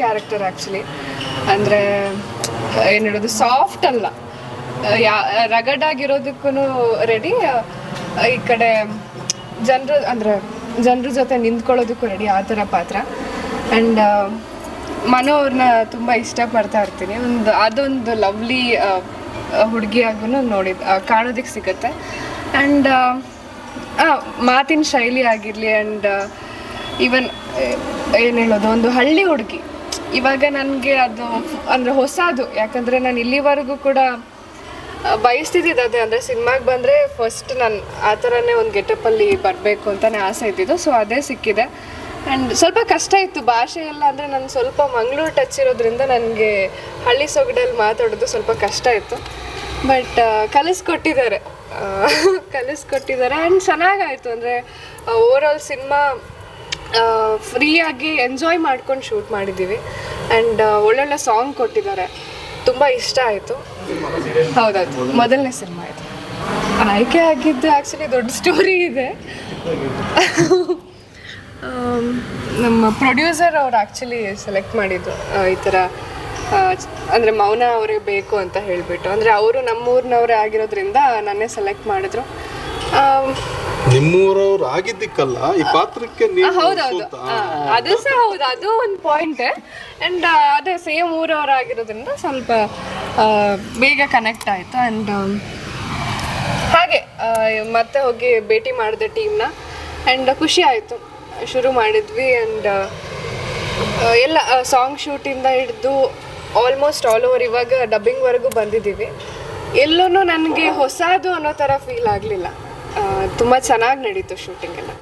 Character actually ಅಂದರೆ ಏನು ಹೇಳೋದು ಸಾಫ್ಟ್ ಅಲ್ಲ. ಯಾ ರಗಡ್ ಆಗಿರೋದಕ್ಕೂ ರೆಡಿ ಈ ಕಡೆ ಜನರು ಅಂದರೆ ಜನರ ಜೊತೆ ನಿಂತ್ಕೊಳ್ಳೋದಕ್ಕೂ ರೆಡಿ ಆ ಥರ ಪಾತ್ರ. ಆ್ಯಂಡ್ ಮನೋ ಅವ್ರನ್ನ ತುಂಬ ಇಷ್ಟಪಡ್ತಾ ಇರ್ತೀನಿ. ಒಂದು ಅದೊಂದು ಲವ್ಲಿ ಹುಡುಗಿಯಾಗೂ ನೋಡಿದ್ ಆ, ಕಾಣೋದಕ್ಕೆ ಸಿಗುತ್ತೆ. ಆ್ಯಂಡ್ ಮಾತಿನ ಶೈಲಿ ಆಗಿರಲಿ ಆ್ಯಂಡ್ ಈವನ್ ಏನು ಹೇಳೋದು ಒಂದು ಹಳ್ಳಿ ಹುಡುಗಿ. ಇವಾಗ ನನಗೆ ಅದು ಅಂದರೆ ಹೊಸದು, ಯಾಕಂದರೆ ನಾನು ಇಲ್ಲಿವರೆಗೂ ಕೂಡ ಬಯಸ್ತಿದ್ದಿದ್ದು ಅದೇ. ಅಂದರೆ ಸಿನಿಮಾಗೆ ಬಂದರೆ ಫಸ್ಟ್ ನಾನು ಆ ಥರನೇ ಒಂದು ಗೆಟಪಲ್ಲಿ ಬರಬೇಕು ಅಂತಲೇ ಆಸೆ ಇದ್ದಿದ್ದು. ಸೊ ಅದೇ ಸಿಕ್ಕಿದೆ. ಆ್ಯಂಡ್ ಸ್ವಲ್ಪ ಕಷ್ಟ ಇತ್ತು. ಭಾಷೆ ಎಲ್ಲ ಅಂದರೆ ನಾನು ಸ್ವಲ್ಪ ಮಂಗಳೂರು ಟಚ್ ಇರೋದ್ರಿಂದ ನನಗೆ ಹಳ್ಳಿ ಸೊಗಡಲ್ಲಿ ಮಾತಾಡೋದು ಸ್ವಲ್ಪ ಕಷ್ಟ ಇತ್ತು. ಬಟ್ ಕಲಿಸ್ಕೊಟ್ಟಿದ್ದಾರೆ. ಕಲಿಸ್ಕೊಟ್ಟಿದ್ದಾರೆ. ಆ್ಯಂಡ್ ಚೆನ್ನಾಗಾಯಿತು. ಅಂದರೆ ಓವರಾಲ್ ಸಿನಿಮಾ ಫ್ರೀಯಾಗಿ ಎಂಜಾಯ್ ಮಾಡ್ಕೊಂಡು ಶೂಟ್ ಮಾಡಿದ್ದೀವಿ. ಆ್ಯಂಡ್ ಒಳ್ಳೊಳ್ಳೆ ಸಾಂಗ್ ಕೊಟ್ಟಿದ್ದಾರೆ. ತುಂಬ ಇಷ್ಟ ಆಯಿತು. ಹೌದೌದು. ಮೊದಲನೇ ಸಿನಿಮಾ ಇದು. ಆಯ್ಕೆ ಆಗಿದ್ದು ಆ್ಯಕ್ಚುಲಿ ದೊಡ್ಡ ಸ್ಟೋರಿ ಇದೆ. ನಮ್ಮ ಪ್ರೊಡ್ಯೂಸರ್ ಅವ್ರು ಆ್ಯಕ್ಚುಲಿ ಸೆಲೆಕ್ಟ್ ಮಾಡಿದ್ದು ಈ ಥರ ಅಂದರೆ ಮೌನ ಅವರೇ ಬೇಕು ಅಂತ ಹೇಳಿಬಿಟ್ಟು. ಅಂದರೆ ಅವರು ನಮ್ಮೂರಿನವರೇ ಆಗಿರೋದ್ರಿಂದ ನನ್ನೇ ಸೆಲೆಕ್ಟ್ ಮಾಡಿದ್ರು. ನಿಮ್ಮೂರವ್ರು ಆಗಿದ್ದಕ್ಕಲ್ಲ ಈ ಪಾತ್ರಕ್ಕೆ ನೀವು ಹೌದೌದು. ಸೂತ. ಅದು ಸಹ ಹೌದು. ಅದು ಒಂದು ಪಾಯಿಂಟ್ ಅಂಡ್ ಅದೇ ಸೇಮ್ ಊರವರಾಗಿರೋದ್ರಿಂದ ಸ್ವಲ್ಪ ಆ, ಬೇಗ ಕನೆಕ್ಟ್ ಆಯ್ತು. ಅಂಡ್ ಹಾಗೆ ಆ, ಮತ್ತೆ ಹೋಗಿ ಭೇಟಿ ಮಾಡಿದೆ ಟೀಮ್ನ ಅಂಡ್ ಖುಷಿ ಆಯಿತು. ಶುರು ಮಾಡಿದ್ವಿ. ಅಂಡ್ ಎಲ್ಲ ಸಾಂಗ್ ಶೂಟಿಂದ ಹಿಡಿದು ಆಲ್ಮೋಸ್ಟ್ ಆಲ್ ಓವರ್ ಇವಾಗ ಡಬ್ಬಿಂಗ್ವರೆಗೂ ಬಂದಿದ್ದೀವಿ. ಎಲ್ಲೂ ನನಗೆ ಹೊಸದು ಅನ್ನೋ ಥರ ಫೀಲ್ ಆಗಲಿಲ್ಲ. ತುಂಬ ಚೆನ್ನಾಗಿ ನಡೀತು ಶೂಟಿಂಗ್ ಎಲ್ಲ.